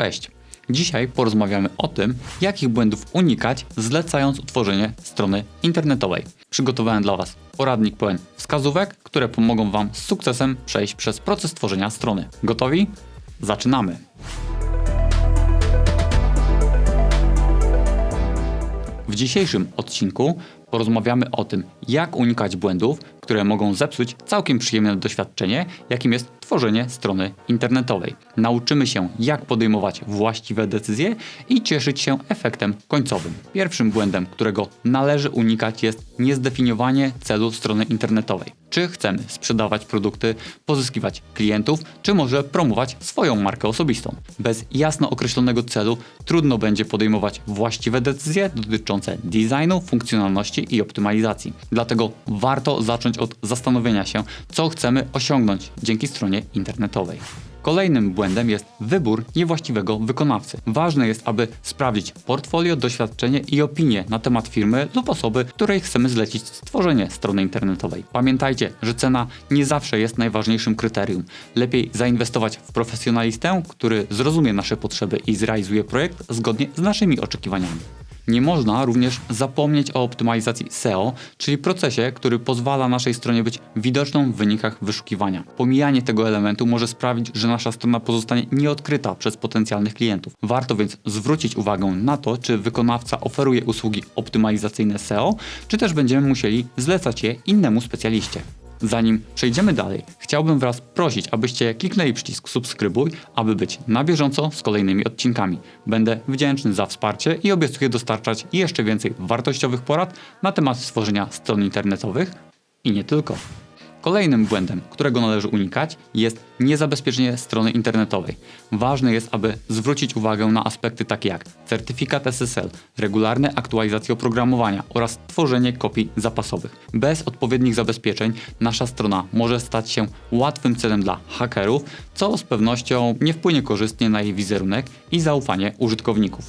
Cześć! Dzisiaj porozmawiamy o tym, jakich błędów unikać, zlecając utworzenie strony internetowej. Przygotowałem dla Was poradnik pełen wskazówek, które pomogą Wam z sukcesem przejść przez proces tworzenia strony. Gotowi? Zaczynamy! W dzisiejszym odcinku porozmawiamy o tym, jak unikać błędów, które mogą zepsuć całkiem przyjemne doświadczenie, jakim jest tworzenie strony internetowej. Nauczymy się, jak podejmować właściwe decyzje i cieszyć się efektem końcowym. Pierwszym błędem, którego należy unikać, jest niezdefiniowanie celu strony internetowej. Czy chcemy sprzedawać produkty, pozyskiwać klientów, czy może promować swoją markę osobistą? Bez jasno określonego celu trudno będzie podejmować właściwe decyzje dotyczące designu, funkcjonalności i optymalizacji. Dlatego warto zacząć od zastanowienia się, co chcemy osiągnąć dzięki stronie internetowej. Kolejnym błędem jest wybór niewłaściwego wykonawcy. Ważne jest, aby sprawdzić portfolio, doświadczenie i opinie na temat firmy lub osoby, której chcemy zlecić stworzenie strony internetowej. Pamiętajcie, że cena nie zawsze jest najważniejszym kryterium. Lepiej zainwestować w profesjonalistę, który zrozumie nasze potrzeby i zrealizuje projekt zgodnie z naszymi oczekiwaniami. Nie można również zapomnieć o optymalizacji SEO, czyli procesie, który pozwala naszej stronie być widoczną w wynikach wyszukiwania. Pomijanie tego elementu może sprawić, że nasza strona pozostanie nieodkryta przez potencjalnych klientów. Warto więc zwrócić uwagę na to, czy wykonawca oferuje usługi optymalizacyjne SEO, czy też będziemy musieli zlecać je innemu specjaliście. Zanim przejdziemy dalej, chciałbym Was prosić, abyście kliknęli przycisk subskrybuj, aby być na bieżąco z kolejnymi odcinkami. Będę wdzięczny za wsparcie i obiecuję dostarczać jeszcze więcej wartościowych porad na temat stworzenia stron internetowych i nie tylko. Kolejnym błędem, którego należy unikać, jest niezabezpieczenie strony internetowej. Ważne jest, aby zwrócić uwagę na aspekty takie jak certyfikat SSL, regularne aktualizacje oprogramowania oraz tworzenie kopii zapasowych. Bez odpowiednich zabezpieczeń nasza strona może stać się łatwym celem dla hakerów, co z pewnością nie wpłynie korzystnie na jej wizerunek i zaufanie użytkowników.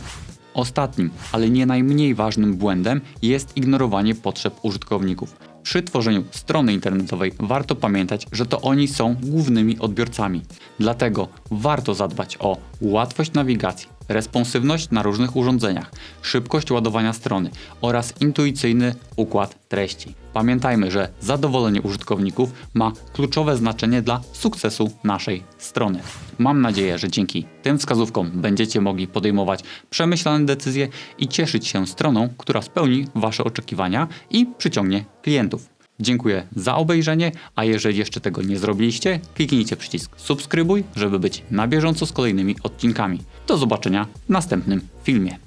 Ostatnim, ale nie najmniej ważnym błędem jest ignorowanie potrzeb użytkowników. Przy tworzeniu strony internetowej warto pamiętać, że to oni są głównymi odbiorcami. Dlatego warto zadbać o łatwość nawigacji, responsywność na różnych urządzeniach, szybkość ładowania strony oraz intuicyjny układ treści. Pamiętajmy, że zadowolenie użytkowników ma kluczowe znaczenie dla sukcesu naszej strony. Mam nadzieję, że dzięki tym wskazówkom będziecie mogli podejmować przemyślane decyzje i cieszyć się stroną, która spełni Wasze oczekiwania i przyciągnie klientów. Dziękuję za obejrzenie, a jeżeli jeszcze tego nie zrobiliście, kliknijcie przycisk subskrybuj, żeby być na bieżąco z kolejnymi odcinkami. Do zobaczenia w następnym filmie.